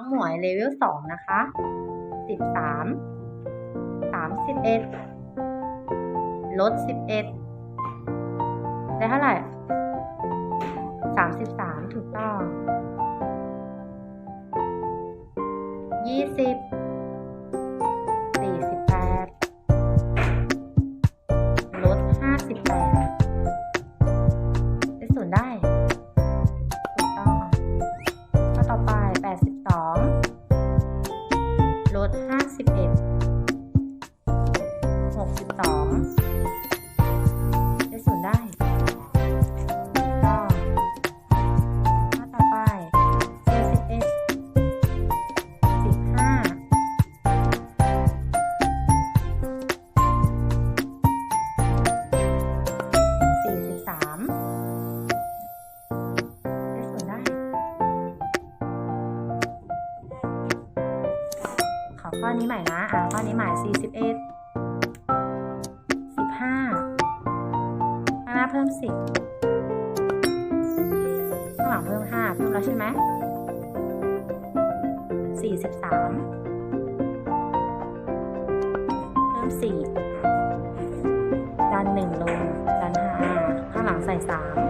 องหมวยเลเวลสองนะคะสิบสามสามสิบเอ็ดลดสิบเอ็ดได้เท่าไหร่สามสิบสามถูกต้องยี่สิบสี่สิบแปดลดห้าสิบแปดได้ศูนย์ได้ 51 62 ขอข้อนี้ใหม่นะ อ่าข้อนี้ใหม่41 15ข้างหน้าเพิ่ม10ข้างหลังเพิ่ม5เพิ่มแล้วใช่ไหม43เพิ่ม4ดัน1ลงดัน5ข้างหลังใส่3